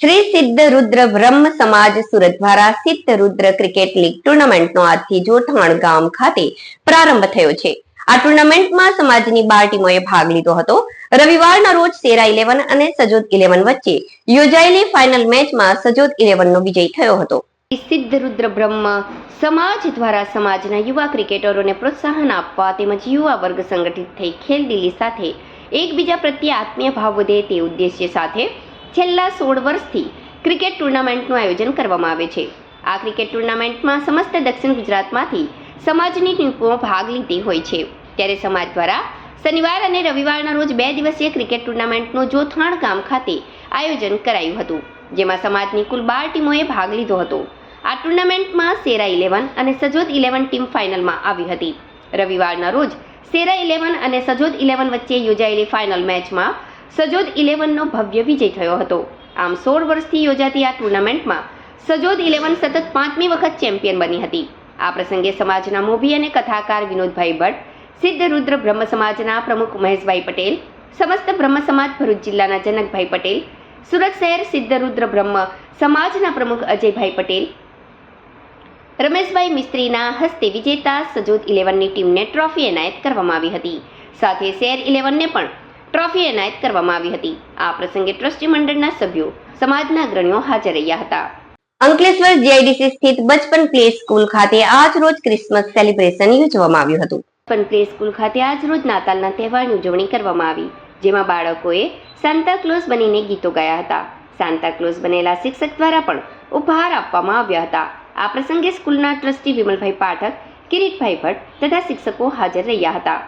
શ્રી સિદ્ધ રુદ્ર બ્રહ્મ સમાજ સુરત દ્વારા સિદ્ધ રુદ્ર ક્રિકેટ લીગ ટુર્નામેન્ટનો આજથી જોઠાણ ગામ ખાતે પ્રારંભ થયો છે. આ ટુર્નામેન્ટમાં સમાજની બાર ટીમોએ ભાગ લીધો હતો. રવિવારના રોજ સેરા ઇલેવન અને સજોદ ઇલેવન વચ્ચે યોજાયેલી ફાઇનલ મેચમાં સજોદ ઇલેવનનો વિજય થયો હતો. સિદ્ધ રુદ્ર બ્રહ્મ સમાજ દ્વારા સમાજના યુવા ક્રિકેટરોને પ્રોત્સાહન આપવા તેમજ યુવા વર્ગ સંગઠિત થઈ ખેલદિલી સાથે એકબીજા પ્રત્યે આત્મીય ભાવ વધે તે ઉદ્દેશ્ય સાથે છેલ્લા સોળ વર્ષથી ક્રિકેટ ટુર્નામેન્ટનું આયોજન કરવામાં આવે છે. આ ક્રિકેટ ટુર્નામેન્ટમાં સમસ્ત દક્ષિણ ગુજરાતમાંથી સમાજની ટીમો ભાગ લીધી હોય છે. ત્યારે સમાજ દ્વારા શનિવાર અને રવિવારના રોજ બે દિવસીય ક્રિકેટ ટુર્નામેન્ટનું જોથાણ ગામ ખાતે આયોજન કરાયું હતું, જેમાં સમાજની કુલ બાર ટીમોએ ભાગ લીધો હતો. આ ટુર્નામેન્ટમાં સેરા ઇલેવન અને સજોદ ઇલેવન ટીમ ફાઇનલમાં આવી હતી. રવિવારના રોજ સેરા ઇલેવન અને સજોદ ઇલેવન વચ્ચે યોજાયેલી ફાઇનલ મેચમાં સજોદ ઇલેવનનો ભવ્ય વિજય થયો હતો. આમ સોળ વર્ષથી યોજાતી આ ટુર્નામેન્ટમાં સજોદ ઇલેવન સતત પાંચમી વખત ચેમ્પિયન બની હતી. આ પ્રસંગે સમાજના મોભી અને કથાકાર વિનોદભાઈ ભટ્ટ, સિદ્ધ રુદ્ર બ્રહ્મ સમાજના પ્રમુખ મહેશભાઈ પટેલ, સમસ્ત બ્રહ્મ સમાજ ભરૂચ જિલ્લાના જનકભાઈ પટેલ, સુરત શહેર સિદ્ધ રુદ્ર બ્રહ્મ સમાજના પ્રમુખ અજયભાઈ પટેલ, રમેશભાઈ મિસ્ત્રીના હસ્તે વિજેતા સજોદ ઇલેવનની ટીમને ટ્રોફી એનાયત કરવામાં આવી હતી. સાથે શેર ઇલેવનને પણ ટ્રોફી એનાયત કરવામાં આવી હતી. આ પ્રસંગે ટ્રસ્ટી મંડળના સભ્યો સમાજના અગ્રણીઓ હાજર રહ્યા હતા. અંકલેશ્વર જીઆઈડીસી સ્થિત બચપન પ્લે સ્કૂલ ખાતે આજ રોજ ક્રિસમસ સેલિબ્રેશન યોજવામાં આવ્યું હતું. બચપન પ્લે સ્કૂલ ખાતે આજ રોજ નાતાલના તહેવારની ઉજવણી કરવામાં આવી. જેમાં બાળકોએ સાન્તા ક્લોઝ બનીને ગીતો ગાયા હતા. સાન્તા ક્લોઝ બનેલા શિક્ષક દ્વારા પણ ઉપહાર આપવામાં આવ્યા હતા. આ પ્રસંગે સ્કૂલના ટ્રસ્ટી વિમલભાઈ પાઠક કિરીટભાઈ ભટ્ટ તથા શિક્ષકો હાજર રહ્યા હતા.